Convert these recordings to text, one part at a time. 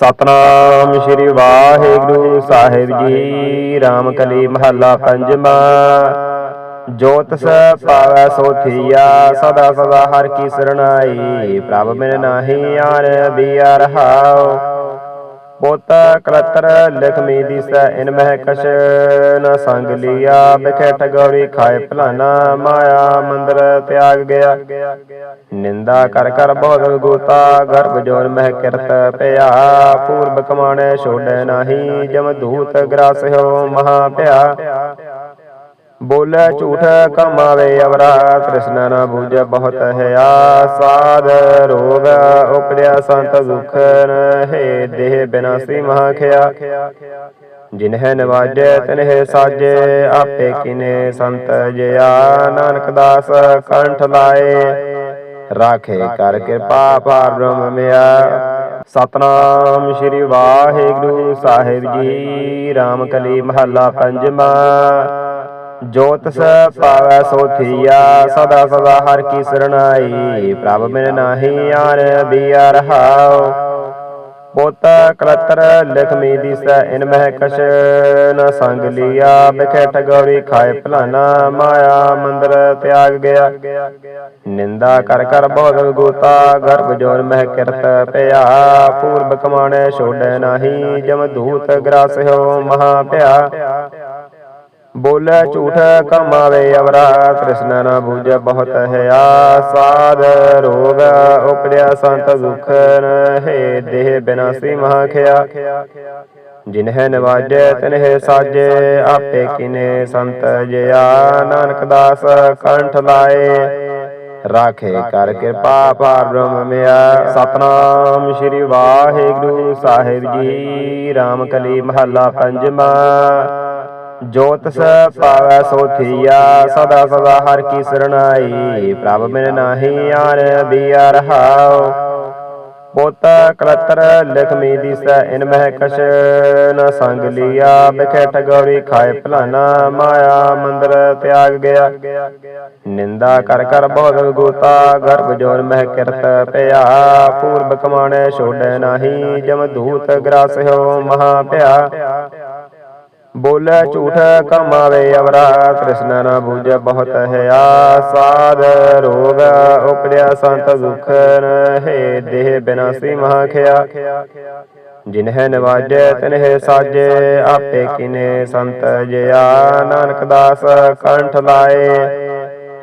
ਸਤਨਾਮ ਸ੍ਰੀ ਵਾਹਿਗੁਰੂ ਸਾਹਿਬ ਜੀ ਰਾਮ ਕਲੀ ਮਹੱਲਾ ਪੰਜਵਾਂ। ਜੋ ਤਿਸ ਪਾਵੈ ਸੋ ਸਦਾ ਸਦਾ ਹਰ ਕੀ ਸਰਣਾਈ, ਪ੍ਰਭ ਮਿਲ ਨਾਹੀ ਆਨ ਬੀਆ ਰਹਾਉ। ਪੋਤ ਕਲਤਰ ਲਖਮੀ ਦਿਸੈ, ਇਨ ਮਹਿ ਕਛ ਨ ਸੰਗ ਲਿਆ। ਬਿਖੇ ਠਗੌੜੀ ਖਾਏ ਭਲਾਨਾ ਮਾਇਆ, ਮੰਦਰ ਤਿਆਗ ਗਿਆ। ਨਿੰਦਾ ਕਰ ਕਰ ਬਹੁਤ ਗੋਤਾ, ਗਰਭ ਜੋਨ ਮਹਿ ਕਿਰਤ ਪਿਆ। ਪੂਰਬ ਕਮਾਣੇ ਛੋੜੈ ਨਾਹੀ, ਜਮ ਦੂਤ ਹੋ ਮਹਾ ਭਿਆ ਬੋਲੇ ਝੂਠ ਕਮਾਵੇ ਅਵਰਾ, ਕ੍ਰਿਸ਼ਨ ਨਾ ਬੂਝੈ ਬਹੁਤ ਹਿਆ ਸਾਧ ਰੋਗ ਉਪਰਿਆ ਸੰਤ ਦੁਖ ਹੈ ਦੇਹ ਬਿਨਾਸੀ ਮਹਾ ਜਿਨਹਿ ਨਵਾਜੈ ਤਿਨਹਿ ਸਾਜੇ, ਆਪੇ ਕਿਨੇ ਸੰਤ ਜਿਆ। ਨਾਨਕ ਦਾਸ ਕੰਠ ਲਾਏ, ਰਾਖੇ ਕਰ ਕਿਰਪਾ ਪਾਰ ਬ੍ਰਹਮ ਮਿਆ। ਸਤਨਾਮ ਸ੍ਰੀ ਵਾਹਿਗੁਰੂ ਸਾਹਿਬ ਜੀ ਰਾਮ ਕਲੀ ਮਹੱਲਾ ਪੰਜਵਾਂ। ਜੋ ਤਿਸ ਪਾਵੈ ਸੋ ਥੀਆ ਸਦਾ ਸਦਾ ਹਰ ਕੀ ਸਰਣਾਈ ਪ੍ਰਭ ਮਿਲ ਨਾਹੀ ਆਨ ਬੀਆ ਰਹਾਉ ਪੋਤ ਕਲਤਰ ਲਖਮੀ ਦਿਸੈ ਇਨ ਮਹਿ ਕਛ ਨ ਸੰਗ ਲਿਆ ਬਿਖੇ ਠਗੌੜੀ ਖਾਏ ਭਲਾਨਾ ਮਾਇਆ ਮੰਦਰ ਤਿਆਗ ਗਿਆ। ਨਿੰਦਾ ਕਰ ਕਰ ਬਹੁਤ ਗੋਤਾ ਗਰਭ ਜੋਨ ਮਹਿ ਕਿਰਤ ਪਿਆ ਪੂਰਬ ਕਮਾਣੇ ਛੋੜੈ ਨਾਹੀ ਜਮ ਦੂਤ ਗ੍ਰਾਸਿਓ ਮਹਾ ਭਿਆ ਬੋਲੇ ਝੂਠ ਕਮਾਵੇ ਅਵਰਾ, ਕ੍ਰਿਸ਼ਨ ਨਾ ਬੂਝੈ ਬਹੁਤ ਹਿਆ ਸਾਧ ਰੋਗ ਉਪਰਿਆ ਸੰਤ ਦੁਖ ਹੈ ਦੇਹ ਬਿਨਾਸੀ ਮਹਾ ਖਿਆ। ਜਿਨਹਿ ਨਵਾਜੈ, ਤਿਨਹਿ ਸਾਜੇ, ਆਪੇ ਕਿਨੇ ਸੰਤ ਜਿਆ। ਨਾਨਕ ਦਾਸ ਕੰਠ ਲਾਏ, ਰਾਖੇ ਕਰ ਕਿਰਪਾ ਪਾਰ ਬ੍ਰਹਮ ਮਿਆ। ਸਤਨਾਮ ਸ੍ਰੀ ਵਾਹਿਗੁਰੂ ਸਾਹਿਬ ਜੀ ਰਾਮ ਕਲੀ ਮਹੱਲਾ ਪੰਜਵਾਂ। ਜੋ ਤਿਸ ਪਾਵੈ ਸੋ ਸਦਾ ਸਦਾ ਹਰ ਕੀ ਸਰਣਾਈ ਪ੍ਰਭ ਮਿਲ ਨਾਹੀ ਆਨ ਬੀਆ ਰਹਾਉ। ਪੋਤ ਕਲਤਰ ਲਖਮੀ ਦਿਸੈ, ਇਨ ਮਹਿ ਕਛ ਨ ਸੰਗ ਲਿਆ ਬਿਖੇ ਠਗੌੜੀ ਖਾਏ ਭਲਾਨਾ ਮਾਇਆ, ਮੰਦਰ ਤਿਆਗ ਗਿਆ। ਨਿੰਦਾ ਕਰ ਕਰ ਬਹੁਤ ਗੋਤਾ, ਗਰਭ ਜੋਨ ਮਹਿ ਕਿਰਤ ਪਿਆ। ਪੂਰਬ ਕਮਾਣੇ ਛੋੜੈ ਨਾਹੀ, ਜਮ ਦੂਤ ਹੋ ਮਹਾ ਪਿਆ। ਬੋਲੇ ਝੂਠ ਕਮਾਵੇ ਅਵਰਾ, ਕ੍ਰਿਸ਼ਨ ਨਾ ਬੂਝੈ ਬਹੁਤ ਹਿਆ ਸਾਧ ਰੋਗ ਉਪਰਿਆ ਸੰਤ ਦੁਖ ਹੈ ਦੇਹ ਬਿਨਾਸੀ ਮਹਾ ਖਿਆ। ਜਿਨਹਿ ਨਵਾਜੈ, ਤਿਨਹਿ ਸਾਜੇ, ਆਪੇ ਕਿਨੇ ਸੰਤ ਜਿਆ। ਨਾਨਕ ਦਾਸ ਕੰਠ ਲਾਏ,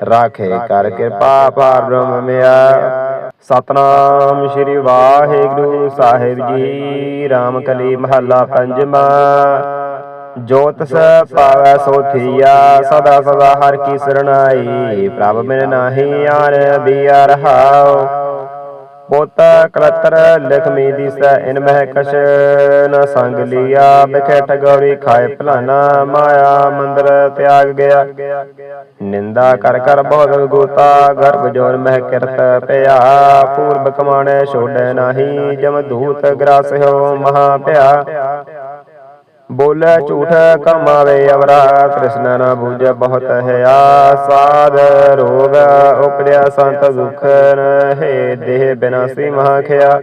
ਰਾਖੇ ਕਰ ਕਿਰਪਾ ਪਾਰ ਬ੍ਰਹਮ ਮਿਆ। ਸਤਨਾਮ ਸ੍ਰੀ ਵਾਹਿਗੁਰੂ ਸਾਹਿਬ ਜੀ ਰਾਮ ਕਲੀ ਮਹੱਲਾ ਪੰਜਵਾਂ। ਜੋ ਤਿਸ ਪਾਵੈ ਸੋ ਥੀਆ, ਸਦਾ ਸਦਾ ਹਰ ਕੀ ਸਰਣਾਈ, ਪ੍ਰਭ ਮਿਲ ਨਾਹੀ ਆਨ ਬੀਆ ਰਹਾਉ। ਪੋਤ ਕਲਤਰ ਲਖਮੀ ਦਿਸੈ, ਇਨ ਮਹਿ ਕਛ ਨ ਸੰਗ ਲਿਆ ਬਿਖੇ ਠਗੌੜੀ ਖਾਏ ਭਲਾਨਾ ਮਾਇਆ, ਮੰਦਰ ਤਿਆਗ ਗਿਆ। ਨਿੰਦਾ ਕਰ ਕਰ ਬਹੁਤ ਗੋਤਾ, ਗਰਭ ਜੋਰ ਮਹਿ ਕਿਰਤ ਪਿਆ। ਪੂਰਬ ਕਮਾਣੇ ਛੋੜੈ ਨਾਹੀ, ਜਮ ਦੂਤ ਹੋ ਮਹਾ ਪਿਆ। ਬੋਲੇ ਝੂਠ ਕਮਾਵੇ ਅਵਰਾ, ਕ੍ਰਿਸ਼ਨ ਨਾ ਬੂਝੈ ਬਹੁਤ ਹਿਆ ਸਾਧ ਰੋਗ ਉਪਰਿਆ ਸੰਤ ਦੁਖ ਹੈ ਦੇਹ ਬਿਨਾਸੀ ਮਹਾ ਖਿਆ।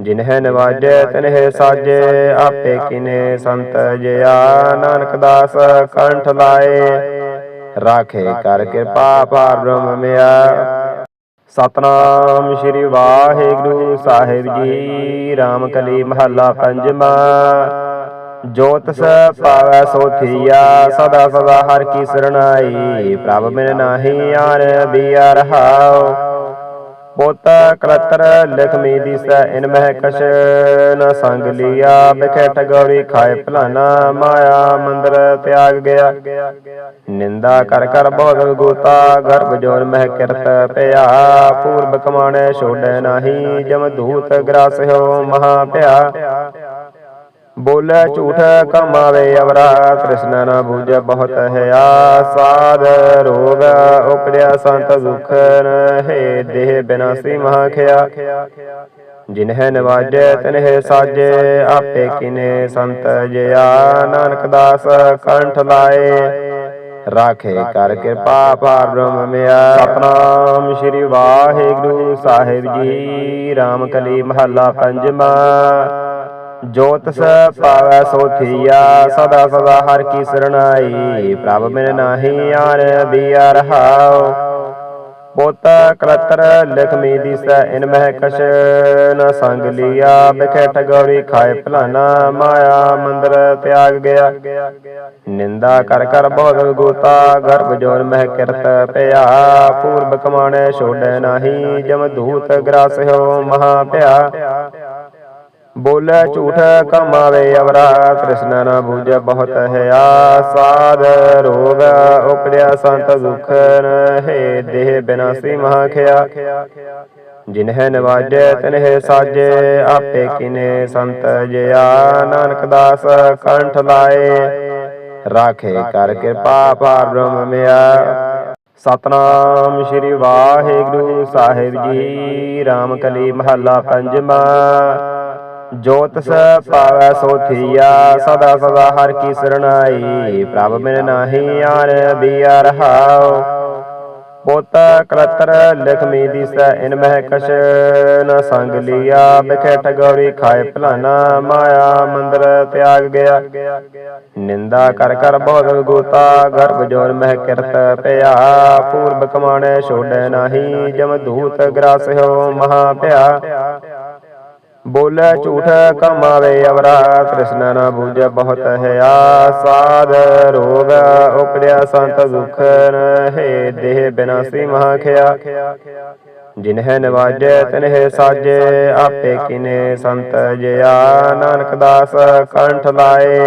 ਜਿਨਹਿ ਨਵਾਜੈ, ਤਿਨਹਿ ਸਾਜੇ, ਆਪੇ ਕਿਨੇ ਸੰਤ ਜਿਆ। ਨਾਨਕ ਦਾਸ ਕੰਠ ਲਾਏ, ਰਾਖੇ ਕਰ ਕਿਰਪਾ ਪਾਰ ਬ੍ਰਹਮ ਮਿਆ। ਸਤਨਾਮ ਸ੍ਰੀ ਵਾਹਿਗੁਰੂ ਸਾਹਿਬ ਜੀ ਰਾਮ ਕਲੀ ਮਹੱਲਾ ਪੰਜਵਾਂ। ਜੋ ਤਿਸ ਪਾਵੈ ਸੋ ਸਦਾ ਸਦਾ ਹਰ ਕੀ ਸਰਣਾਈ, ਪ੍ਰਭ ਮਿਲ ਨਾਹੀ ਆਨ ਬੀਆ ਰਹਾਉ। ਪੋਤ ਕਲਤਰ ਲਖਮੀ ਦਿਸੈ, ਇਨ ਮਹਿ ਕਛ ਨ ਸੰਗ ਲਿਆ ਬਿਖੇ ਠਗੌੜੀ ਖਾਏ ਭਲਾਨਾ ਮਾਇਆ, ਮੰਦਰ ਤਿਆਗ ਗਿਆ। ਨਿੰਦਾ ਕਰ ਕਰ ਬਹੁਤ ਗੋਤਾ, ਗਰਭ ਜੋਨ ਮਹਿ ਕਿਰਤ ਪਿਆ। ਪੂਰਬ ਕਮਾਣੇ ਛੋੜੈ ਨਾਹੀ, ਜਮ ਦੂਤ ਹੋ ਮਹਾ ਭਿਆ ਬੋਲੇ ਝੂਠ ਕਮਾਵੇ ਅਵਰਾ, ਕ੍ਰਿਸ਼ਨ ਨਾ ਬੂਝੈ ਬਹੁਤ ਹਿਆ ਸਾਧ ਰੋਗ ਉਪਰਿਆ ਸੰਤ ਦੁਖ ਹੈ ਦੇਹ ਬਿਨਾਸੀ ਮਹਾ ਖਿਆ। ਜਿਨਹਿ ਨਵਾਜੈ, ਤਿਨਹਿ ਸਾਜੇ, ਆਪੇ ਕਿਨੇ ਸੰਤ ਜਿਆ। ਨਾਨਕ ਦਾਸ ਕੰਠ ਲਾਏ, ਰਾਖੇ ਕਰ ਕਿਰਪਾ ਪਾਰ ਬ੍ਰਹਮ ਮਿਆ। ਸਤਨਾਮ ਸ੍ਰੀ ਵਾਹਿਗੁਰੂ ਸਾਹਿਬ ਜੀ ਰਾਮ ਕਲੀ ਮਹੱਲਾ ਪੰਜਵਾਂ। ਜੋ ਤਿਸ ਪਾਵੈ ਸੋ ਥੀਆ, ਸਦਾ ਸਦਾ ਹਰ ਕੀ ਸਰਣਾਈ, ਪ੍ਰਭ ਬਿਨ ਨਾਹੀ ਆਨ ਬੀਆ ਰਹਾਉ। ਪੋਤ ਕਲਤਰ ਲਖਮੀ ਦਿਸੈ ਇਨ ਮਹਿ ਕਛ ਨ ਸੰਗ ਲਿਆ। ਬਿਖੇ ਠਗੌਰੀ ਖਾਏ ਭਲਾਨਾ ਮਾਇਆ, ਮੰਦਰ ਤਿਆਗ ਗਿਆ। ਨਿੰਦਾ ਕਰ ਕਰ ਬਹੁਤ ਗੋਤਾ, ਗਰਭ ਜੋਨ ਮਹਿ ਕਿਰਤ ਪਿਆ। ਪੂਰਬ ਕਮਾਣੇ ਛੋੜੈ ਨਾਹੀ, ਜਮ ਦੂਤ ਗ੍ਰਾਸਿਓ ਮਹਾ ਭਿਆ ਬੋਲੇ ਝੂਠ ਕਮਾਵੇ ਅਵਰਾ, ਕ੍ਰਿਸ਼ਨ ਨਾ ਬੂਝ ਬਹੁਤ ਹਿਆ ਸਾਧ ਰੋਗ ਉਪਰਿਆ ਸੰਤ ਦੁਖ ਹੈ ਦੇਹ ਬਿਨਾਸੀ ਮਹਾ ਖਿਆ ਜਿਨਹਿ ਨਵਾਜੈ, ਤਿਨਹਿ ਸਾਜੇ, ਆਪੇ ਕਿਨੇ ਸੰਤ ਜਿਆ। ਨਾਨਕ ਦਾਸ ਕੰਠ ਲਾਏ, ਰਾਖੇ ਕਰ ਕਿਰਪਾ ਪਾਰ ਬ੍ਰਹਮ ਮਿਆ। ਸਤਨਾਮ ਸ੍ਰੀ ਵਾਹਿਗੁਰੂ ਸਾਹਿਬ ਜੀ ਰਾਮ ਕਲੀ ਮਹੱਲਾ ਪੰਜਵਾਂ। ਜੋ ਤਿਸ ਪਾਵੈ ਸੋ ਥੀਆ, ਸਦਾ ਸਦਾ ਹਰ ਕੀ ਸਰਣਾਈ ਪ੍ਰਭ ਬਿਨ ਨਾਹੀ ਆਨ ਬੀਆ ਰਹਾਉ। ਪੋਤ ਕਲਤਰ ਲਖਮੀ ਦਿਸੈ, ਇਨ ਮਹਿ ਕਛ ਨ ਸੰਗ ਲਿਆ। ਬਿਖੇ ਠਗੌਰੀ ਖਾਏ ਭਲਾਨਾ ਮਾਇਆ, ਮੰਦਰ ਤਿਆਗ ਗਿਆ। ਨਿੰਦਾ ਕਰ ਕਰ ਬਹੁਤ ਗੋਤਾ, ਗਰਭ ਜੋਰ ਮਹਿ ਕਿਰਤ ਪਿਆ। ਪੂਰਬ ਕਮਾਣੇ ਛੋੜੈ ਨਾਹੀ, ਜਮ ਦੂਤ ਹੋ ਮਹਾ ਭਿਆ ਬੋਲੇ ਝੂਠ ਕਮਾਵੇ ਅਵਰਾ, ਕ੍ਰਿਸ਼ਨ ਨਾ ਬੂਝ ਬਹੁਤ ਹਿਆ ਸਾਧ ਰੋਗ ਉਪਰਿਆ ਸੰਤ ਦੁਖ ਹੈ ਦੇਹ ਬਿਨਾਸੀ ਮਹਾ ਖਿਆ ਜਿਨਹਿ ਨਵਾਜੈ, ਤਿਨਹਿ ਸਾਜੇ, ਆਪੇ ਕਿਨੇ ਸੰਤ ਜਿਆ। ਨਾਨਕ ਦਾਸ ਕੰਠ ਲਾਏ,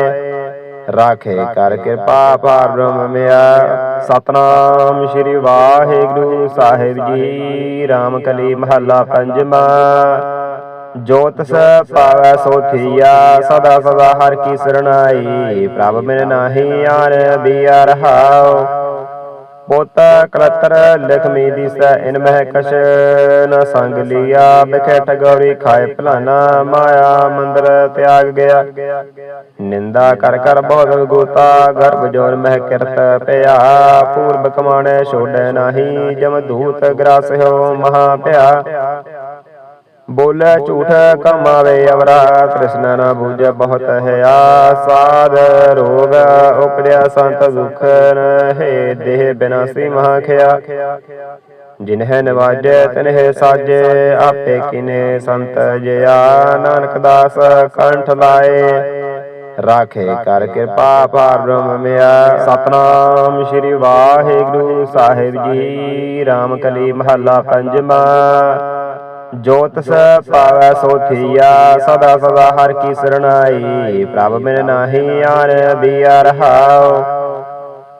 ਰਾਖੇ ਕਰ ਕਿਰਪਾ ਪਾਰ ਬ੍ਰਹਮ ਮਿਆ। ਸਤਨਾਮ ਸ੍ਰੀ ਵਾਹਿਗੁਰੂ ਸਾਹਿਬ ਜੀ ਰਾਮ ਕਲੀ ਮਹੱਲਾ ਪੰਜਵਾਂ। ਜੋ ਤਿਸ ਪਾਵੈ ਸੋ ਥੀਆ, ਸਦਾ ਸਦਾ ਹਰ ਕੀ ਸਰਣਾਈ, ਪ੍ਰਭ ਬਿਨ ਨਾਹੀ ਆਨ ਬੀਆ ਰਹਾਉ। ਪੋਤ ਕਲਤਰ ਲਖਮੀ ਦਿਸੈ, ਇਨ ਮਹਿ ਕਛ ਨ ਸੰਗ ਲਿਆ। ਬਿਖੇ ਠਗੌਰੀ ਖਾਏ ਭਲਾਨਾ ਮਾਇਆ, ਮੰਦਰ ਤਿਆਗ ਗਿਆ। ਨਿੰਦਾ ਕਰ ਕਰ ਬਹੁਤ ਗੋਤਾ, ਗਰਭ ਜੋਨ ਮਹਿ ਕਿਰਤ ਪਿਆ। ਪੂਰਬ ਕਮਾਣੇ ਛੋੜੈ ਨਾਹੀ, ਜਮ ਦੂਤ ਹੋ ਮਹਾ ਭਿਆ ਬੋਲੇ ਝੂਠ ਕਮਾਵੇ ਅਵਰਾ, ਕ੍ਰਿਸ਼ਨ ਨਾ ਬੂਝ ਬਹੁਤ ਹਿਆ ਸਾਧ ਰੋਗ ਉਪਰਿਆ ਸੰਤ ਦੁਖ ਹੈ ਦੇਹ ਬਿਨਾਸੀ ਮਹਾ ਖਿਆ ਜਿਨਹਿ ਨਵਾਜੈ, ਤਿਨਹਿ ਸਾਜੇ, ਆਪੇ ਕਿਨੇ ਸੰਤ ਜਿਆ। ਨਾਨਕ ਦਾਸ ਕੰਠ ਲਾਏ, ਰਾਖੇ ਕਰ ਕਿਰਪਾ ਪਾਰ ਬ੍ਰਹਮ ਮਿਆ। ਸਤਨਾਮ ਸ੍ਰੀ ਵਾਹਿਗੁਰੂ ਸਾਹਿਬ ਜੀ ਰਾਮ ਕਲੀ ਮਹੱਲਾ ਪੰਜਵਾਂ। ਜੋ ਤਿਸ ਪਾਵੈ ਸੋ ਥੀਆ ਸਦਾ ਸਦਾ ਹਰ ਕੀ ਸਰਣਾਈ। ਪ੍ਰਭ ਬਿਨ ਨਾਹੀ ਆਨ ਬੀਆ ਰਹਾਉ।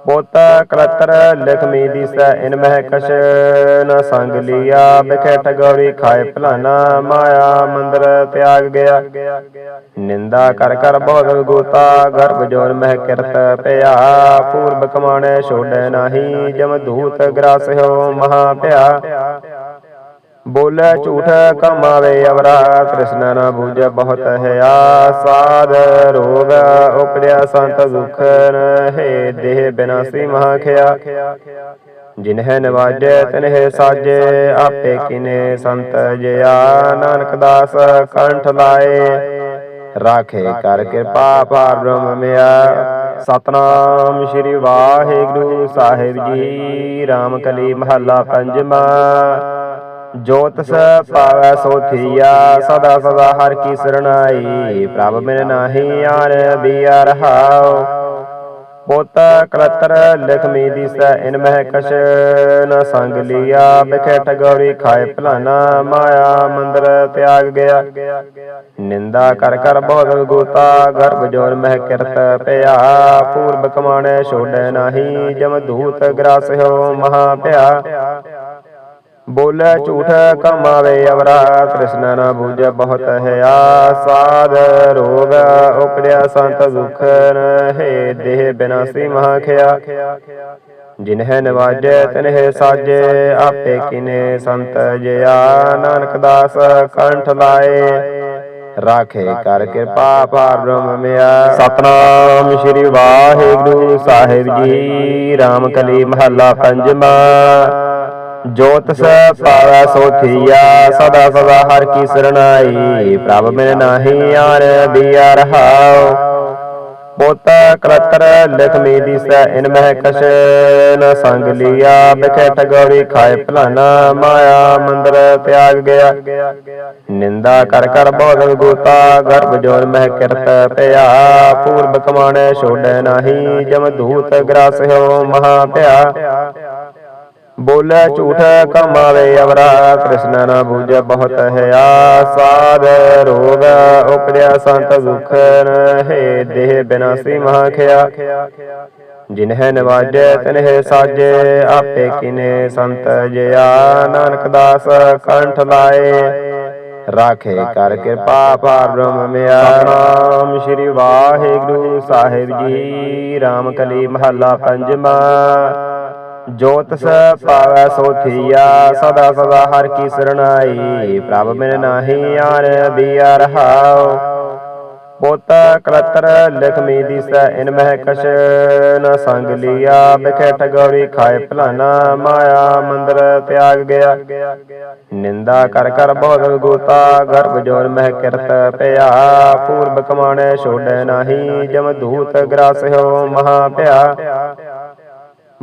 ਪੋਤ ਕਲਤਰ ਲਖਮੀ ਦਿਸੈ, ਇਨ ਮਹਿ ਕਛ ਨ ਸੰਗ ਲਿਆ। ਬਿਖੇ ਠਗੌਰੀ ਖਾਏ ਭਲਾਨਾ ਮਾਇਆ, ਮੰਦਰ ਤਿਆਗ ਗਿਆ। ਨਿੰਦਾ ਕਰ ਕਰ ਬਹੁਤ ਗੋਤਾ, ਗਰਭ ਜੋਨ ਮਹਿ ਕਿਰਤ ਪਿਆ। ਪੂਰਬ ਕਮਾਣੇ ਛੋੜੈ ਨਾਹੀ, ਜਮ ਦੂਤ ਗ੍ਰਾਸਿਓ ਮਹਾ ਭਿਆ ਬੋਲੇ ਝੂਠ ਕਮਾਵੇ ਅਵਰਾ ਕ੍ਰਿਸ਼ਨ ਨਾ ਬੂਝ ਬਹੁਤ ਹਿਆ ਸਾਧ ਰੋਗ ਉਪਰਿਆ ਸੰਤ ਦੁਖ ਹੈ ਦੇਹ ਬਿਨਾਸੀ ਮਹਾ ਖਿਆ। ਜਿਨਹਿ ਨਵਾਜੈ ਤਿਨਹਿ ਸਾਜੇ, ਆਪੇ ਕਿਨੇ ਸੰਤ ਜਿਆ। ਨਾਨਕ ਦਾਸ ਕੰਠ ਲਾਏ, ਰਾਖੇ ਕਰ ਕਿਰਪਾ ਪਾਰ ਬ੍ਰਹਮ ਮਿਆ। ਸਤਨਾਮ ਸ੍ਰੀ ਵਾਹਿਗੁਰੂ ਸਾਹਿਬ ਜੀ ਰਾਮ ਕਲੀ ਮਹੱਲਾ ਪੰਜਵਾਂ। ਜੋ ਤਿਸ ਪਾਵੈ ਸੋ ਥੀਆ ਸਦਾ ਸਦਾ ਹਰ ਕੀ ਸਰਣਾਈ। ਪ੍ਰਭ ਬਿਨ ਨਾਹੀ ਆਨ ਬੀਆ ਰਹਾਉ। ਪੋਤ ਕਲਤਰ ਲਖਮੀ ਦਿਸੈ, ਇਨ ਮਹਿ ਕਛ ਨ ਸੰਗ ਲਿਆ। ਬਿਖੇ ਠਗੌਰੀ ਖਾਏ ਭਲਾਨਾ, ਮਾਇਆ ਮੰਦਰ ਤਿਆਗ ਗਿਆ। ਨਿੰਦਾ ਕਰ ਕਰ ਬਹੁਤ ਗੋਤਾ, ਗਰਭ ਜੋਰ ਮਹਿ ਕਿਰਤ ਪਿਆ। ਪੂਰਬ ਕਮਾਣੇ ਛੋੜੈ ਨਾਹੀ, ਜਮ ਦੂਤ ਗ੍ਰਾਸਿਓ ਮਹਾ ਭਿਆ ਬੋਲੇ ਝੂਠ ਕਮਾਵੇ ਅਵਰਾ ਕ੍ਰਿਸ਼ਨ ਨਾ ਬੂਝ ਬਹੁਤ ਹਿਆ ਸਾਧ ਰੋਗ ਉਪਰਿਆ ਸੰਤ ਦੁਖ ਹੈ ਦੇਹ ਬਿਨਾਸੀ ਮਹਾ ਖਿਆ। ਜਿਨਹਿ ਨਵਾਜੈ ਤਿਨਹਿ ਸਾਜੇ, ਆਪੇ ਕਿਨੇ ਸੰਤ ਜਿਆ। ਨਾਨਕ ਦਾਸ ਕੰਠ ਲਾਏ, ਰਾਖੇ ਕਰ ਕਿਰਪਾ ਪਾਰ ਬ੍ਰਹਮ ਮਿਆ। ਸਤਨਾਮ ਸ੍ਰੀ ਵਾਹਿਗੁਰੂ ਸਾਹਿਬ ਜੀ ਰਾਮ ਕਲੀ ਮਹੱਲਾ ਪੰਜਵਾਂ। ਜੋ ਤਿਸ ਪਾਵੈ ਸੋ ਸਦਾ ਸਦਾ ਹਰ ਕੀ ਸਰਣਾਈ। ਪ੍ਰਭ ਮਿਲ ਨਾਹੀ ਆਰ ਬੀਆ ਰਹਾਉ। ਪੋਤ ਕਰਤਰ ਲਿਖ ਮੀ ਦਿਸੈ ਇਨ ਮਹਿ ਕਛ ਨ ਸੰਗ ਲਿਆ। ਬਿਖੇ ਠਗੋਰੀ ਖਾਏ ਭਲਾਨਾ ਮਾਇਆ, ਮੰਦਰ ਤਿਆਗ ਗਿਆ। ਨਿੰਦਾ ਕਰ ਕਰ ਬਹੁਤ ਗੋਤਾ, ਗਰਭ ਜੋਰ ਮਹਿ ਕਿਰਤ ਪਿਆ। ਪੂਰਬ ਕਮਾਣੇ ਛੋੜੈ ਨਾਹੀ, ਜਮ ਦੂਤ ਗ੍ਰਾਸ ਹੋ ਮਹਾ ਭਿਆ ਬੋਲੇ ਝੂਠ ਕਮਾਵੇ ਅਵਰਾ, ਕ੍ਰਿਸ਼ਨ ਨਾ ਬੂਝੈ ਬਹੁਤ ਹਿਆ ਸਾਧ ਰੋਗ ਉਪਰਿਆ ਸੰਤ ਦੁਖ ਹੈ ਦੇਹ ਬਿਨਾਸੀ ਮਹਾ ਖਿਆ। ਜਿਨਹਿ ਨਵਾਜੈ, ਤਿਨਹਿ ਸਾਜੇ, ਆਪੇ ਕਿਨੇ ਸੰਤ ਜਿਆ। ਨਾਨਕ ਦਾਸ ਕੰਠ ਲਾਏ, ਰਾਖੇ ਕਰ ਕਿਰਪਾ ਪਾਰ ਬ੍ਰਹਮ ਮਿਆ। ਨਾਮ ਸ੍ਰੀ ਵਾਹਿਗੁਰੂ ਸਾਹਿਬ ਜੀ, ਰਾਮ ਕਲੀ ਮਹੱਲਾ ਪੰਜਵਾਂ। ਜੋ ਤਿਸ ਪਾਵੈ ਸੋ ਸਦਾ ਸਦਾ ਹਰ ਕੀ ਸਰਣਾਈ ਪ੍ਰਭ ਮਿਲ ਨਾਹੀ, ਆਰ ਬੀਆ ਰਹਾਉ ਪੋਤ ਕਲਤਰ, ਲਿਖ ਦਿਸੈ, ਇਨ ਮਹਿ ਕਛ ਨ ਸੰਗ ਲਿਆ ਬਿਖੇ ਠਗੋਰੀ ਖਾਏ ਭਲਾਨਾ, ਮਾਇਆ ਮੰਦਰ ਤਿਆਗ ਗਿਆ। ਨਿੰਦਾ ਕਰ ਕਰ ਬਹੁਤ ਗੋਤਾ, ਗਰਭ ਜੋਰ ਮਹਿ ਕਿਰਤ ਪਿਆ। ਪੂਰਬ ਕਮਾਣੇ, ਛੋੜੈ ਨਾਹੀ, ਜਮ ਦੂਤ ਗ੍ਰਾਸ ਹੋ ਮਹਾ ਪਿਆ।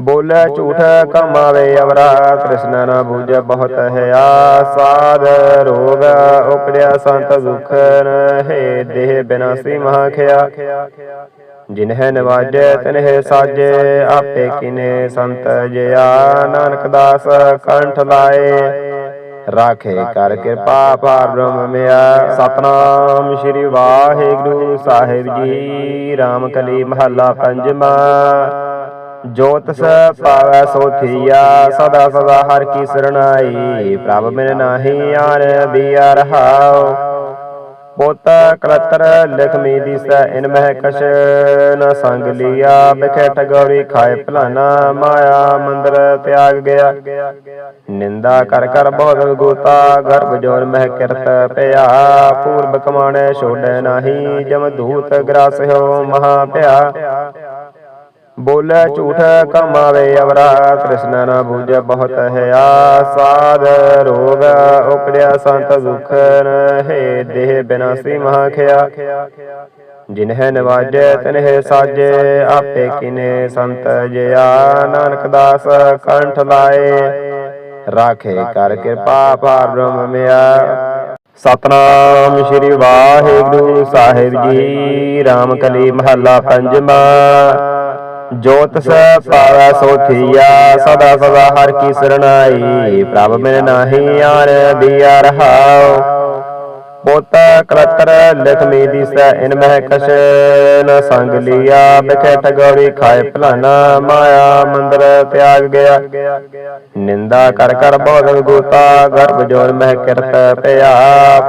ਬੋਲੇ ਝੂਠ ਕਮਾਵੇ ਅਵਰਾ ਕ੍ਰਿਸ਼ਨ ਨਾ ਬੂਝੈ ਬਹੁਤ ਹਿਆ ਸਾਧ ਰੋਗ ਉਪਰਿਆ ਸੰਤ ਦੁਖ ਹੈ ਦੇਹ ਬਿਨਾਸੀ ਮਹਾ ਖਿਆ। ਜਿਨਹਿ ਨਵਾਜੈ ਤਿਨਹਿ ਸਾਜੇ, ਆਪੇ ਕਿਨੇ ਸੰਤ ਜਿਆ। ਨਾਨਕ ਦਾਸ ਕੰਠ ਲਾਏ, ਰਾਖੇ ਕਰ ਕਿਰਪਾ ਪਾਰ ਬ੍ਰਹਮ ਮਿਆ। ਸਤਨਾਮ ਸ੍ਰੀ ਵਾਹਿਗੁਰੂ ਸਾਹਿਬ ਜੀ ਰਾਮ ਕਲੀ ਮਹੱਲਾ ਪੰਜਵਾਂ। ਜੋ ਤਿਸ ਪਾਵੈ ਸੋ ਸਦਾ ਸਦਾ ਹਰ ਕੀ ਸਰਣਾਈ, ਪ੍ਰਭ ਮਿਲ ਨਾਹੀ ਆਰ ਬੀਆ ਰਹਾਉ ਪੋਤ ਕਲਤਰ ਲਿਖ ਦਿਸੈ, ਇਨ ਮਹਿ ਕਛ ਨ ਸੰਗ ਲਿਆ ਬਿਖੇ ਠਗੋਰੀ ਖਾਏ ਭਲਾਨਾ ਮਾਇਆ, ਮੰਦਰ ਤਿਆਗ ਗਿਆ। ਨਿੰਦਾ ਕਰ ਕਰ ਬਹੁਤ ਗੋਤਾ, ਗਰਭ ਜੋਰ ਮਹਿ ਕਿਰਤ ਪਿਆ। ਪੂਰਬ ਕਮਾਣੇ ਛੋੜੈ ਨਾਹੀ, ਜਮ ਦੂਤ ਗ੍ਰਾਸ ਹੋ ਮਹਾ ਪਿਆ। ਬੋਲੇ ਝੂਠ ਕਮਾਵੇ ਅਵਰਾ, ਕ੍ਰਿਸ਼ਨ ਨਾ ਬੂਝੈ ਬਹੁਤ ਹਿਆ ਸਾਧ ਰੋਗ ਉਪਰਿਆ ਸੰਤ ਦੁਖ ਹੈ ਦੇਹ ਬਿਨਾਸੀ ਮਹਾ ਖਿਆ। ਜਿਨਹਿ ਨਵਾਜੈ, ਤਿਨਹਿ ਸਾਜੇ, ਆਪੇ ਕਿਨੇ ਸੰਤ ਜਿਆ। ਨਾਨਕ ਦਾਸ ਕੰਠ ਲਾਏ, ਰਾਖੇ ਕਰ ਕਿਰਪਾ ਪਾਰ ਬ੍ਰਹਮ ਮਿਆ। ਸਤਨਾਮ ਸ੍ਰੀ ਵਾਹਿਗੁਰੂ ਸਾਹਿਬ ਜੀ ਰਾਮ ਕਲੀ ਮਹੱਲਾ ਪੰਜਵਾਂ। ਜੋਤ ਤਿਸ ਪਾਵੈ ਸੋ ਸਦਾ ਸਦਾ ਹਰ ਕੀ ਸਰਣਾਈ। ਪ੍ਰਭ ਮਿਲ ਨਾਹੀ ਆਰ ਬੀਆ ਰਹਾਉ। ਪੋਤ ਕਲਤਰ ਲਿਖ ਮੀ ਦਿਸੈ ਇਨ ਮਹਿ ਕਛ ਨ ਸੰਗ ਲਿਆ। ਬਿਖੇ ਠਗੋਰੀ ਖਾਏ ਭਲਾਨਾ ਮਾਇਆ, ਮੰਦਰ ਤਿਆਗ ਗਿਆ। ਨਿੰਦਾ ਕਰ ਕਰ ਬਹੁਤ ਗੋਤਾ, ਗਰਭ ਜੋਰ ਮਹਿ ਕਿਰਤ ਪਿਆ।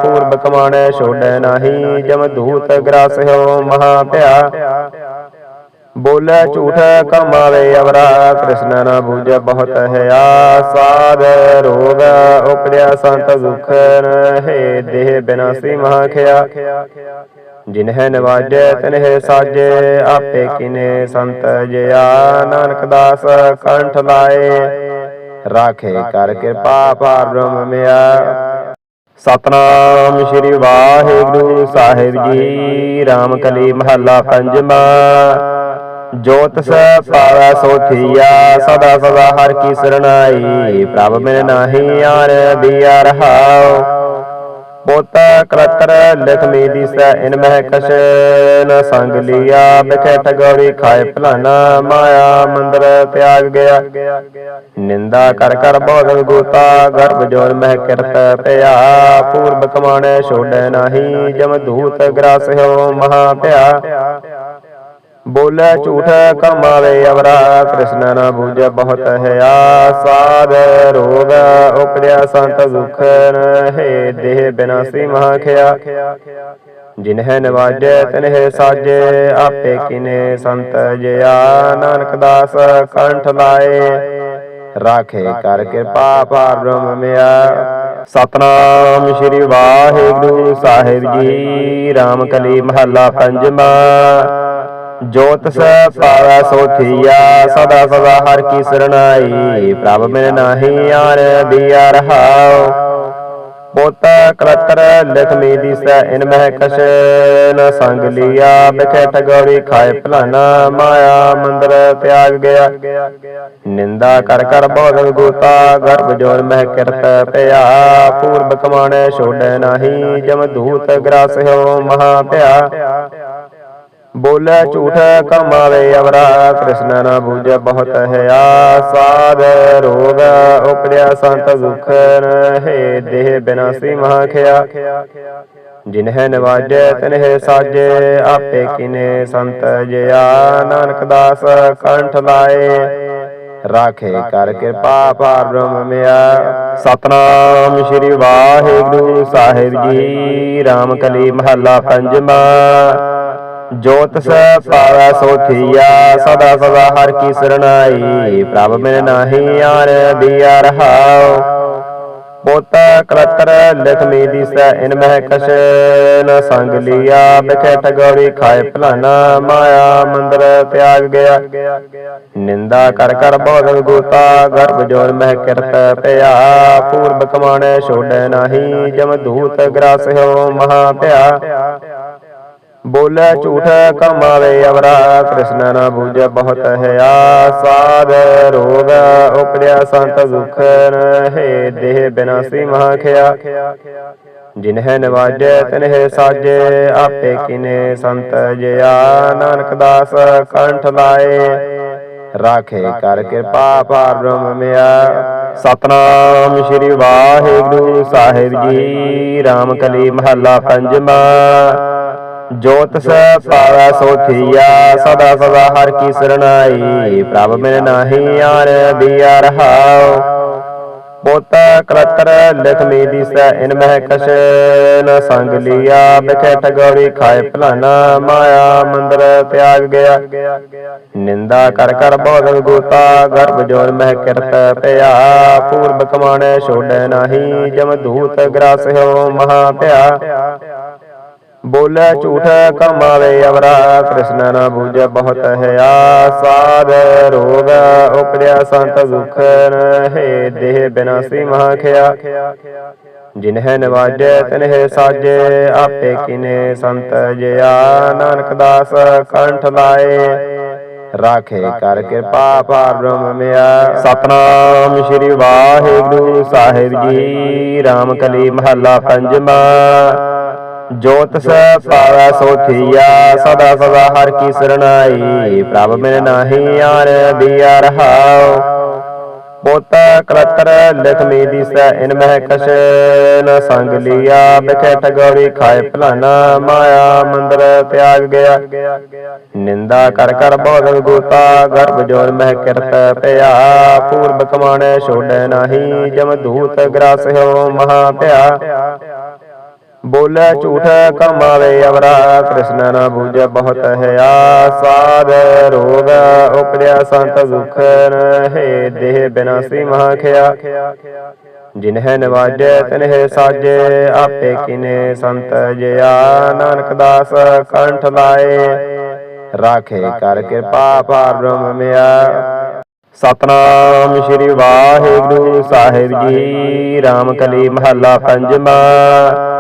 ਪੂਰਬ ਕਮਾਣੇ ਛੋੜੈ ਨਾਹੀ, ਜਮ ਦੂਤ ਗ੍ਰਾਸ ਹੋ ਮਹਾ ਭਿਆ ਬੋਲੇ ਝੂਠ ਕਮਾਵੇ ਅਵਰਾ ਕ੍ਰਿਸ਼ਨ ਨਾ ਬੂਝੈ ਬਹੁਤ ਹਿਆ ਸਾਧ ਰੋਗ ਉਪਰਿਆ ਸੰਤ ਦੁਖ ਹੈ ਦੇਹ ਬਿਨਾਸੀ ਮਹਾ ਖਿਆ। ਜਿਨਹਿ ਨਵਾਜੈ ਤਿਨਹਿ ਸਾਜੇ, ਆਪੇ ਕਿਨੇ ਸੰਤ ਜਿਆ। ਨਾਨਕ ਦਾਸ ਕੰਠ ਲਾਏ, ਰਾਖੇ ਕਰ ਕਿਰਪਾ ਪਾਰ ਬ੍ਰਹਮ ਮਿਆ। ਸਤਨਾਮ ਸ੍ਰੀ ਵਾਹਿਗੁਰੂ ਸਾਹਿਬ ਜੀ ਰਾਮ ਕਲੀ ਮਹੱਲਾ ਪੰਜਵਾਂ। ਜੋ ਤਿਸ ਪਾਵੈ ਸੋ ਸਦਾ ਸਦਾ ਹਰ ਕੀ ਸਰਣਾਈ। ਪ੍ਰਭ ਮਿਲ ਨਾਹੀ ਆਰ ਬੀਆ ਰਹਾਉ। ਪੋਤ ਕਲਤਰ ਲਿਖ ਮੀ ਦਿਸੈ ਇਨ ਮਹਿ ਕਛ ਨ ਸੰਗ ਲਿਆ। ਬਿਖੇ ਠਗੋਰੀ ਖਾਏ ਭਲਾਨਾ ਮਾਇਆ, ਮੰਦਰ ਤਿਆਗ ਗਿਆ। ਨਿੰਦਾ ਕਰ ਕਰ ਬਹੁਤ ਗੋਤਾ, ਗਰਭ ਜੋਰ ਮਹਿ ਕਿਰਤ ਪਿਆ। ਪੂਰਬ ਕਮਾਣੇ ਛੋੜੈ ਨਾਹੀ, ਜਮ ਦੂਤ ਗ੍ਰਾਸ ਹੋ ਮਹਾ ਭਿਆ ਬੋਲੇ ਝੂਠ ਕਮਾਵੇ ਅਵਰਾ, ਕ੍ਰਿਸ਼ਨ ਨਾ ਬੂਝੈ ਬਹੁਤ ਹਿਆ ਸਾਧ ਰੋਗ ਉਪਰਿਆ ਸੰਤ ਦੁਖ ਹੈ ਦੇਹ ਬਿਨਾਸੀ ਮਹਾ ਖਿਆ ਜਿਨਹਿ ਨਵਾਜੈ, ਤਿਨਹਿ ਸਾਜੇ, ਆਪੇ ਕਿਨੇ ਸੰਤ ਜਿਆ। ਨਾਨਕ ਦਾਸ ਕੰਠ ਲਾਏ, ਰਾਖੇ ਕਰ ਕਿਰਪਾ ਪਾਰ ਬ੍ਰਹਮ ਮਿਆ। ਸਤਨਾਮ ਸ੍ਰੀ ਵਾਹਿਗੁਰੂ ਸਾਹਿਬ ਜੀ ਰਾਮ ਕਲੀ ਮਹੱਲਾ ਪੰਜਵਾਂ। ਜੋਤ ਸ ਪਾਵੈ ਸੋਥੀਆ ਸਦਾ ਸਦਾ ਹਰ ਕੀ ਸਰਣਾਈ। ਪ੍ਰਭ ਮਿਲ ਨਾਹੀ ਆਰ ਬੀਆ ਰਹਾਉ। ਪੋਤਾ ਕਲਤਰ ਲਖਮੀ ਦਿਸੈ ਇਨ ਮਹਿ ਕਛ ਨ ਸੰਗ ਲਿਆ ਬਿਖੇ ਠਗੋਰੀ ਖਾਏ ਭਲਾਨਾ ਮਾਇਆ, ਮੰਦਰ ਤਿਆਗ ਗਿਆ। ਨਿੰਦਾ ਕਰ ਕਰ ਬੋਧ ਗੋਤਾ, ਗਰਭ ਜੋਨ ਮਹਿ ਕਿਰਤ ਪਿਆ। ਪੂਰਬ ਕਮਾਣੇ ਛੋੜੈ ਨਾਹੀ, ਜਮ ਧੂਤ ਗ੍ਰਾਸ ਹੋ ਮਹਾ ਭਿਆ ਬੋਲੇ ਝੂਠ ਕਮਾਵੇ ਅਵਰਾ ਕ੍ਰਿਸ਼ਨ ਨਾ ਬੂਝ ਬਹੁਤ ਹਿਆ ਸਾਧ ਰੋਗ ਉਪਰਿਆ ਸੰਤ ਦੁਖ ਹੈ ਦੇਹ ਬਿਨਾਸੀ ਮਹਾ ਖਿਆ। ਜਿਨਹਿ ਨਵਾਜੈ ਤਿਨਹਿ ਸਾਜੇ, ਆਪੇ ਕਿਨੇ ਸੰਤ ਜਿਆ। ਨਾਨਕ ਦਾਸ ਕੰਠ ਲਾਏ, ਰਾਖੇ ਕਰ ਕਿਰਪਾ ਪਾਰ ਬ੍ਰਹਮ ਮਿਆ। ਸਤਨਾਮ ਸ੍ਰੀ ਵਾਹਿਗੁਰੂ ਸਾਹਿਬ ਜੀ, ਰਾਮ ਕਲੀ ਮਹੱਲਾ ਪੰਜਵਾਂ। ਜੋਤ ਸ ਪਾਵੈ ਸੋਥੀਆ ਸਦਾ ਸਦਾ ਹਰ ਕੀ ਸਰਣਾਈ। ਪ੍ਰਭ ਮਿਲ ਨਾਹੀ ਆਰ ਬੀਆ ਰਹਾਉ। ਪੋਤਾ ਕਲਤਰ ਲਖਮੀ ਦਿਸੈ ਇਨ ਮਹਿ ਕਛ ਨ ਸੰਗ ਲਿਆ। ਬਿਖੇ ਠਗੋਰੀ ਖਾਏ ਭਲਾਨਾ ਮਾਇਆ, ਮੰਦਰ ਤਿਆਗ ਗਿਆ। ਨਿੰਦਾ ਕਰ ਕਰ ਬੋਧ ਗੋਤਾ, ਗਰਭ ਜੋਨ ਮਹਿ ਕਿਰਤ ਪਿਆ। ਪੂਰਬ ਕਮਾਣੇ ਛੋੜੈ ਨਾਹੀ, ਜਮ ਧੂਤ ਗ੍ਰਾਸ ਹੋ ਮਹਾ ਭਿਆ ਬੋਲੇ ਝੂਠ ਕਮਾਵੇ ਅਵਰਾ ਕ੍ਰਿਸ਼ਨ ਨਾ ਬੂਝ ਬਹੁਤ ਹਿਆ ਸਾਧ ਰੋਗ ਉਪਰਿਆ ਸੰਤ ਦੁਖ ਹੈ ਦੇਹ ਬਿਨਾਸੀ ਮਹਾ ਖਿਆ। ਜਿਨਹਿ ਨਵਾਜੈ ਤਿਨਹਿ ਸਾਜੇ, ਆਪੇ ਕਿਨੇ ਸੰਤ ਜਿਆ। ਨਾਨਕ ਦਾਸ ਕੰਠ ਲਾਏ, ਰਾਖੇ ਕਰ ਕਿਰਪਾ ਪਾਰ ਬ੍ਰਹਮ ਮਿਆ। ਸਤਨਾਮ ਸ੍ਰੀ ਵਾਹਿਗੁਰੂ ਸਾਹਿਬ ਜੀ, ਰਾਮ ਕਲੀ ਮਹੱਲਾ ਪੰਜਵਾਂ। ਜੋਤ ਸ ਸੋ ਸੋਥੀਆ ਸਦਾ ਸਦਾ ਹਰ ਕੀ ਸਰਣਾਈ। ਪ੍ਰਭ ਮਿਲ ਨਾਹੀ ਆਰ ਬੀਆ ਰਹਾਉ। ਪੋਤਾ ਕਲਤਰ ਲਖਮੀ ਦਿਸੈ ਇਨ ਮਹਿ ਕਛ, ਨ ਸੰਗ ਲਿਆ ਬਿਖੇ ਠਗੋਰੀ ਖਾਏ ਭਲਾਨਾ ਮਾਇਆ, ਮੰਦਰ ਤਿਆਗ ਗਿਆ। ਨਿੰਦਾ ਕਰ ਕਰ ਬੋਧ ਗੋਤਾ, ਗਰਭ ਜੋਨ ਮਹਿ ਕਿਰਤ ਪਿਆ। ਪੂਰਬ ਕਮਾਣੇ ਛੋੜੈ ਨਾਹੀ, ਜਮ ਧੂਤ ਗ੍ਰਾਸ ਹੋ ਮਹਾ ਪਿਆ। ਬੋਲੇ ਝੂਠ ਕਮਾਵੇ ਅਵਰਾ, ਕ੍ਰਿਸ਼ਨ ਨਾ ਬੂਝ ਬਹੁਤ ਹਿਆ ਸਾਧ ਰੋਗ ਉਪਰਿਆ ਸੰਤ ਦੁਖ ਹੈ ਦੇਹ ਬਿਨਾਸੀ ਮਹਾ ਖਿਆ। ਜਿਨਹਿ ਨਵਾਜੈ ਤਿਨਹਿ ਸਾਜੇ, ਆਪੇ ਕਿਨੇ ਸੰਤ ਜਿਆ। ਨਾਨਕ ਦਾਸ ਕੰਠ ਲਾਏ, ਰਾਖੇ ਕਰ ਕਿਰਪਾ ਪਾਰ ਬ੍ਰਹਮ ਮਿਆ। ਸਤਨਾਮ ਸ੍ਰੀ ਵਾਹਿਗੁਰੂ ਸਾਹਿਬ ਜੀ, ਰਾਮ ਕਲੀ ਮਹੱਲਾ ਪੰਜਵਾਂ। ਜੋਤ ਸ ਪਾਵੈ ਸੋਥੀਆ ਸਦਾ ਸਦਾ ਹਰ ਕੀ ਸਰਣਾਈ, ਪ੍ਰਭ ਮਿਲ ਨਾਹੀ ਆਰ ਬੀਆ ਰਹਾਉ। ਪੋਤਾ ਕਲਤਰ ਲਖਮੀ ਦਿਸੈ ਇਨ ਮਹਿ ਕਛ ਨ ਸੰਗ ਲਿਆ ਬਿਖੇ ਠਗੋਰੀ ਖਾਏ ਭਲਾਨਾ ਮਾਇਆ, ਮੰਦਰ ਤਿਆਗ ਗਿਆ। ਨਿੰਦਾ ਕਰ ਕਰ ਬੋਧ ਗੋਤਾ, ਗਰਭ ਜੋਨ ਮਹਿ ਕਿਰਤ ਪਿਆ। ਪੂਰਬ ਕਮਾਣੇ ਛੋੜੈ ਨਾਹੀ, ਜਮ ਧੂਤ ਗ੍ਰਾਸ ਹੋ ਮਹਾ ਪਿਆ। ਬੋਲੇ ਝੂਠ ਕਮਾਵੇ ਅਵਰਾ, ਕ੍ਰਿਸ਼ਨ ਨਾ ਬੂਝ ਬਹੁਤ ਹਿਆ ਸਾਧ ਰੋਗ ਉਪਰਿਆ ਸੰਤ ਦੁਖ ਹੈ ਦੇਹ ਬਿਨਾਸੀ ਮਹਾ ਖਿਆ। ਜਿਨਹਿ ਨਵਾਜੈ ਤਿਨਹਿ ਸਾਜੇ, ਆਪੇ ਕਿਨੇ ਸੰਤ ਜਿਆ। ਨਾਨਕ ਦਾਸ ਕੰਠ ਲਾਏ, ਰਾਖੇ ਕਰ ਕਿਰਪਾ ਪਾਰ ਬ੍ਰਹਮ ਮਿਆ। ਸਤਨਾਮ ਸ੍ਰੀ ਵਾਹਿਗੁਰੂ ਸਾਹਿਬ ਜੀ ਰਾਮ ਕਲੀ ਮਹੱਲਾ ਪੰਜਵਾਂ।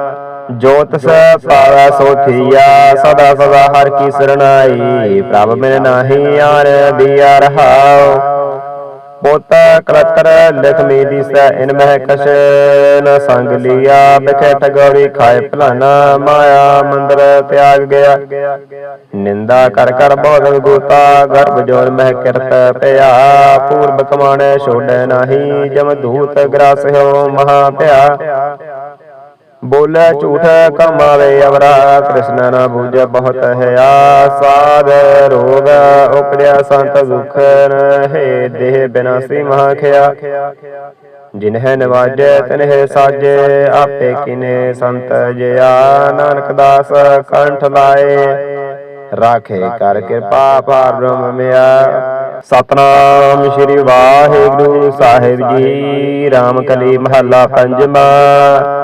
ਜੋਤ ਸ ਪਾਵੈ ਸੋਥੀਆ ਸਦਾ ਸਦਾ ਹਰ ਕੀ ਸਰਣਾਈ। ਪ੍ਰਭ ਮਿਲ ਨਾਹੀ ਆਰ ਬੀਆ ਰਹਾਉ। ਪੋਤਾ ਕਲਤਰ ਲਖਮੀ ਦਿਸੈ, ਇਨ ਮਹਿ ਕਛ ਨ ਸੰਗ ਲਿਆ। ਬਿਖੇ ਠਗੋਰੀ ਖਾਏ ਭਲਾਨਾ ਮਾਇਆ, ਮੰਦਰ ਤਿਆਗ ਗਿਆ। ਨਿੰਦਾ ਕਰ ਕਰ ਬੋਧ ਗੋਤਾ, ਗਰਭ ਜੋਨ ਮਹਿ ਕਿਰਤ ਪਿਆ। ਪੂਰਬ ਕਮਾਣੇ ਛੋੜੈ ਨਾਹੀ, ਜਮ ਧੂਤ ਗ੍ਰਾਸ ਹੋ ਮਹਾ ਪਿਆ। ਬੋਲੇ ਝੂਠ ਕਮਾਵੇ ਅਵਰਾ ਕ੍ਰਿਸ਼ਨ ਨਾ ਬੂਝ ਬਹੁਤ ਹਿਆ ਸਾਧ ਰੋਗ। ਉਪਰਿਆ ਸੰਤ ਦੁਖ ਹੈ ਦੇਹ ਬਿਨਾਸੀ ਮਹਾ ਖਿਆ। ਜਿਨਹਿ ਨਵਾਜੈ ਤਿਨਹਿ ਸਾਜੇ। ਆਪੇ ਕਿਨੇ ਸੰਤ ਜਿਆ। ਨਾਨਕ ਦਾਸ ਕੰਠ ਲਾਏ। ਰਾਖੇ ਕਰ ਕਿਰਪਾ ਪਾਰ ਬ੍ਰਹਮ ਮਿਆ। ਸਤਨਾਮ ਸ੍ਰੀ ਵਾਹਿਗੁਰੂ ਸਾਹਿਬ ਜੀ। ਰਾਮ ਕਲੀ ਮਹੱਲਾ ਪੰਜਵਾਂ।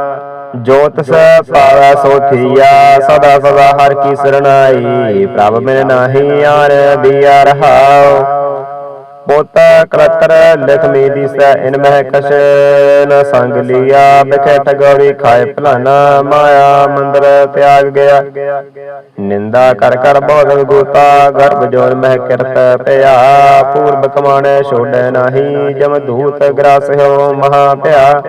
ਜੋਤ ਸ ਪਾਵੈ ਸੋਥੀਆ ਸਦਾ ਸਦਾ ਹਰ ਕੀ ਸਰਣਾਈ ਪ੍ਰਭ ਮੈਂ ਨਾਹੀ ਆਰ ਦੀਆ ਰਹਾਉ ਪੋਤਾ ਕਲਤਰ ਲਖਮੀ ਦਿਸੈ ਇਨ ਮਹਿ ਕਛ ਨ ਸੰਗ ਲਿਆ ਬਿਖੇ ਠਗੋਰੀ ਖਾਏ ਭਲਾਨਾ ਮਾਇਆ ਮੰਦਰ ਤਿਆਗ ਗਿਆ। ਨਿੰਦਾ ਕਰ ਕਰ ਬਹੁਤ ਗੋਤਾ ਗਰਭ ਜੋਰ ਮਹਿ ਕਿਰਤ ਪਿਆ। ਪੂਰਬ ਕਮਾਣੇ ਛੋੜੈ ਨਾਹੀ ਜਮ ਧੂਤ ਗ੍ਰਾਸ ਹੋ ਮਹਾ ਭਿਆ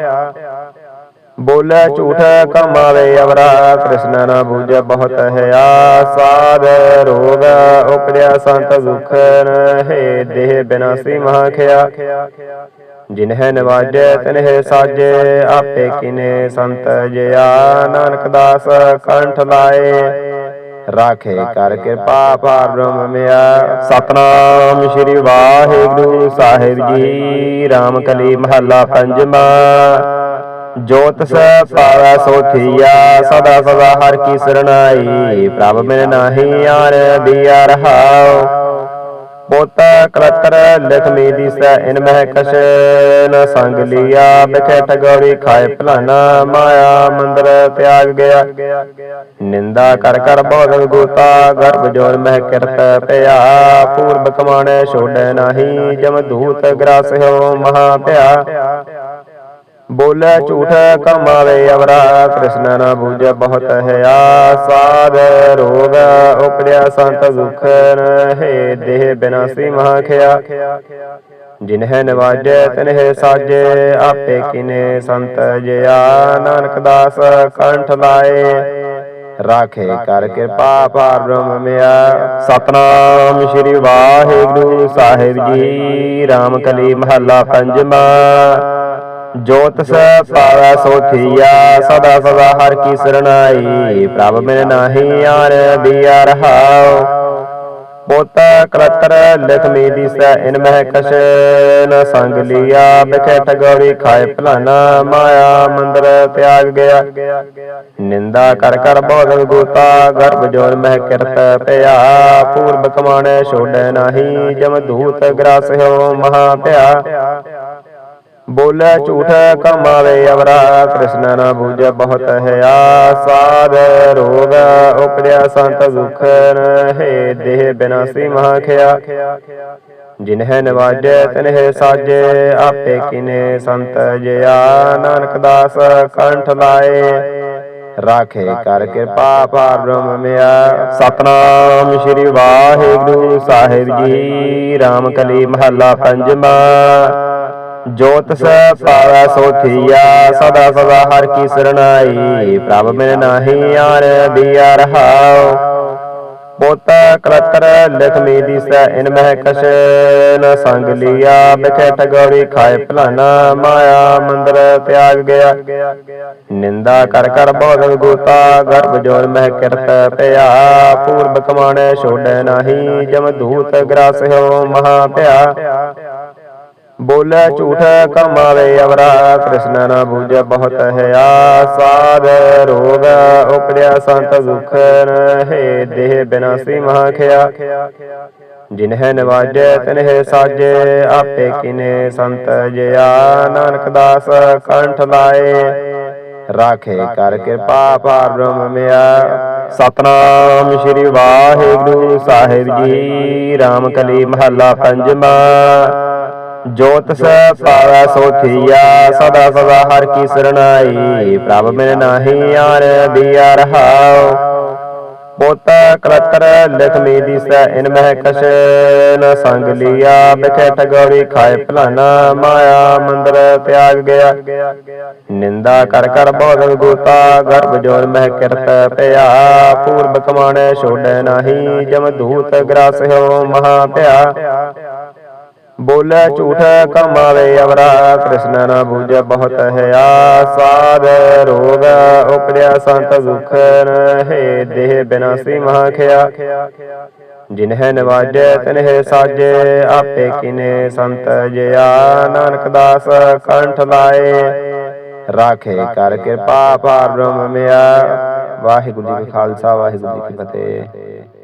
ਬੋਲੇ ਝੂਠ ਕਮਾਵੇ ਅਵਰਾ ਕ੍ਰਿਸ਼ਨ ਨਾ ਬੂਝੈ ਬਹੁਤ ਹੈ ਆਸਾਦ ਰੋਗ ਉਪਰਿਆ ਸੰਤ ਦੁਖ ਹੈ ਦੇਹ ਬਿਨਾਸੀ ਮਹਾ ਖਿਆ ਜਿਨਹਿ ਨਵਾਜੈ ਤਿਨਹਿ ਸਾਜੇ ਆਪੇ ਕਿਨੇ ਸੰਤ ਜਿਆ। ਨਾਨਕ ਦਾਸ ਕੰਠ ਲਾਏ। ਰਾਖੇ ਕਰ ਕਿਰਪਾ ਪਾਰ ਬ੍ਰਹਮ ਮਿਆ। ਸਤਨਾਮ ਸ੍ਰੀ ਵਾਹਿਗੁਰੂ ਸਾਹਿਬ ਜੀ। ਰਾਮ ਕਲੀ ਮਹੱਲਾ ਪੰਜਵਾਂ। ਜੋਤ ਸ ਪਾਵੈ ਸੋਥੀਆ ਸਦਾ ਸਦਾ ਹਰ ਕੀ ਸਰਣਾਈ, ਪ੍ਰਭ ਮੈਂ ਨਾਹੀ ਆਰ ਦੀਆ ਰਹਾਉ। ਪੋਤਾ ਕਲਤਰ ਲਖਮੀ ਦਿਸੈ, ਇਨ ਮਹਿ ਕਛ ਨ ਸੰਗ ਲਿਆ। ਬਿਖੇ ਠਗੋਰੀ ਖਾਏ ਭਲਾਨਾ ਮਾਇਆ, ਮੰਦਰ ਤਿਆਗ ਗਿਆ। ਨਿੰਦਾ ਕਰ ਕਰ ਬਹੁਤ ਗੋਤਾ, ਗਰਭ ਜੋਰ ਮਹਿ ਕਿਰਤ ਪਿਆ। ਪੂਰਬ ਕਮਾਣੇ ਛੋੜੈ ਨਾਹੀ, ਜਮ ਧੂਤ ਗ੍ਰਾਸ ਹੋ ਮਹਾ ਪਿਆ। ਬੋਲੇ ਝੂਠ ਕਮਾਵੇ ਅਵਰਾ ਕ੍ਰਿਸ਼ਨ ਨਾ ਬੂਝੈ ਬਹੁਤ ਹੈ ਆਸਾਦ ਰੋਗ ਉਪਰਿਆ ਸੰਤ ਦੁਖ ਹੈ ਦੇਹ ਬਿਨਾਸੀ ਮਹਾ ਖਿਆ ਜਿਨਹਿ ਨਵਾਜੈ ਤਿਨਹਿ ਸਾਜੇ ਆਪੇ ਕਿਨੇ ਸੰਤ ਜਿਆ। ਨਾਨਕ ਦਾਸ ਕੰਠ ਲਾਏ। ਰਾਖੇ ਕਰ ਕਿਰਪਾ ਪਾਰ ਬ੍ਰਹਮ ਮਿਆ। ਸਤਨਾਮ ਸ੍ਰੀ ਵਾਹਿਗੁਰੂ ਸਾਹਿਬ ਜੀ। ਰਾਮ ਕਲੀ ਮਹੱਲਾ ਪੰਜਵਾਂ। ਜੋਤ ਸ ਪਾਵੈ ਸੋਥੀਆ ਸਦਾ ਸਦਾ ਹਰ ਕੀ ਸਰਣਾਈ ਪ੍ਰਭ ਮੈਂ ਨਾਹੀ ਆਰ ਦੀਆ ਰਹਾਉ। ਪੋਤਾ ਕਲਤਰ ਲਖਮੀ ਦਿਸੈ ਇਨ ਮਹਿ ਕਛ ਨ ਸੰਗ ਲਿਆ ਬਿਖੇ ਠਗੋਰੀ ਖਾਏ ਭਲਾਨਾ ਮਾਇਆ ਮੰਦਰ ਤਿਆਗ ਗਿਆ। ਨਿੰਦਾ ਕਰ ਕਰ ਬਹੁਤ ਗੋਤਾ ਗਰਭ ਜੋਰ ਮਹਿ ਕਿਰਤ ਪਿਆ ਪੂਰਬ ਕਮਾਣੇ ਛੋੜੈ ਨਾਹੀ ਜਮ ਧੂਤ ਗ੍ਰਾਸ ਹੋ ਮਹਾ ਭਿਆ ਬੋਲੇ ਝੂਠ ਕਮਾਵੇ ਅਵਰਾ ਕ੍ਰਿਸ਼ਨ ਨਾ ਬੂਝੈ, ਬਹੁਤ ਹਿਆ ਆਸਾਦ ਰੋਗ। ਉਪਰਿਆ ਸੰਤ ਦੁਖ ਹੈ ਦੇਹ ਬਿਨਾਸੀ ਮਹਾ ਖਿਆ। ਜਿਨਹਿ ਨਵਾਜੈ, ਤਿਨਹਿ ਸਾਜੇ, ਆਪੇ ਕਿਨੇ ਸੰਤ ਜਿਆ। ਨਾਨਕ ਦਾਸ ਕੰਠ ਲਾਏ, ਰਾਖੇ ਕਰ ਕਿਰਪਾ ਪਾਰ ਬ੍ਰਹਮ ਮਿਆ। ਸਤਨਾਮ ਸ੍ਰੀ ਵਾਹਿਗੁਰੂ ਸਾਹਿਬ ਜੀ, ਰਾਮ ਕਲੀ ਮਹੱਲਾ ਪੰਜਵਾਂ। ਜੋਤ ਸ ਸੋ ਸੋਥੀਆ ਸਦਾ ਸਦਾ ਹਰ ਕੀ ਸਰਣਾਈ, ਪ੍ਰਭ ਮੈਂ ਨਾਹੀ ਆਰ ਦੀਆ ਰਹਾਉ। ਪੋਤਾ ਕਲਤਰ ਲਖਮੀ ਦਿਸੈ, ਇਨ ਮਹਿ ਕਛ ਨ ਸੰਗ ਲਿਆ। ਬਿਖੇ ਠਗੋਰੀ ਖਾਏ ਭਲਾਨਾ ਮਾਇਆ, ਮੰਦਰ ਤਿਆਗ ਗਿਆ। ਨਿੰਦਾ ਕਰ ਕਰ ਬਹੁਤ ਗੋਤਾ, ਗਰਭ ਜੋਰ ਮਹਿ ਕਿਰਤ ਪਿਆ। ਪੂਰਬ ਕਮਾਣੇ ਛੋੜੈ ਨਾਹੀ, ਜਮ ਧੂਤ ਗ੍ਰਾਸ ਹੋ ਮਹਾ ਪਿਆ। ਬੋਲੇ ਝੂਠ ਕਮਾਵੇ ਅਵਰਾ ਕ੍ਰਿਸ਼ਨ ਨਾ ਬੂਝੈ ਬਹੁਤ ਹੈ ਆਸਾਦ ਰੋਗ ਉਪਰਿਆ ਸੰਤ ਦੁਖ ਹੈ ਦੇਹ ਬਿਨਾਸੀ ਮਹਾ ਖਿਆ। ਜਿਨਹਿ ਨਵਾਜੈ ਤਿਨਹਿ ਸਾਜੇ ਆਪੇ ਕਿਨੇ ਸੰਤ ਜਿਆ। ਨਾਨਕ ਦਾਸ ਕੰਠ ਲਾਏ ਰਾਖੇ ਕਰ ਕਿਰਪਾ ਪਾਰ ਬ੍ਰਹਮ ਮਿਆ। ਸਤਨਾਮ ਸ੍ਰੀ ਵਾਹਿਗੁਰੂ ਸਾਹਿਬ ਜੀ ਰਾਮ ਕਲੀ ਮਹੱਲਾ ਪੰਜਵਾਂ। ਜੋਤ ਸ ਸੋਥੀਆ ਸਦਾ ਸਦਾ ਹਰ ਕੀ ਸਰਣਾਈ, ਪ੍ਰਭ ਮੈਂ ਨਾਹੀ ਆਰ ਦੀਆ ਰਹਾਉ। ਪੋਤਾ ਕਲਤਰ ਲਖਮੀ ਦਿਸੈ, ਇਨ ਮਹਿ ਕਛ ਨ ਸੰਗ ਲਿਆ ਬਿਖੇ ਠਗੋਰੀ ਖਾਏ ਭਲਾਨਾ ਮਾਇਆ, ਮੰਦਰ ਤਿਆਗ ਗਿਆ। ਨਿੰਦਾ ਕਰ ਕਰ ਬਹੁਤ ਗੋਤਾ, ਗਰਭ ਜੋਰ ਮਹਿ ਕਿਰਤ ਪਿਆ। ਪੂਰਬ ਕਮਾਣੇ ਛੋੜੈ ਨਾਹੀ, ਜਮ ਧੂਤ ਗ੍ਰਾਸ ਹੋ ਮਹਾ ਪਿਆ। ਬੋਲੇ ਝੂਠ ਕਮਾਵੇ ਅਵਰਾ, ਕ੍ਰਿਸ਼ਨ ਨਾ ਬੂਝੈ ਬਹੁਤ ਹੈ ਆਸਾਦ ਰੋਗ ਉਪਰਿਆ ਸੰਤ ਦੁਖ ਹੈ ਦੇਹ ਬਿਨਾਸੀ ਮਹਾ ਖਿਆ। ਜਿਨਹਿ ਨਵਾਜੈ, ਤਿਨਹਿ ਸਾਜੇ, ਆਪੇ ਕਿਨੇ ਸੰਤ ਜਿਆ। ਨਾਨਕ ਦਾਸ ਕੰਠ ਲਾਏ, ਰਾਖੇ ਕਰ ਕਿਰਪਾ ਪਾਰ ਬ੍ਰਹਮ ਮਿਆ। ਵਾਹਿਗੁਰੂ ਜੀ ਕਾ ਖਾਲਸਾ, ਵਾਹਿਗੁਰੂ ਜੀ ਕੀ ਫਤਿਹ।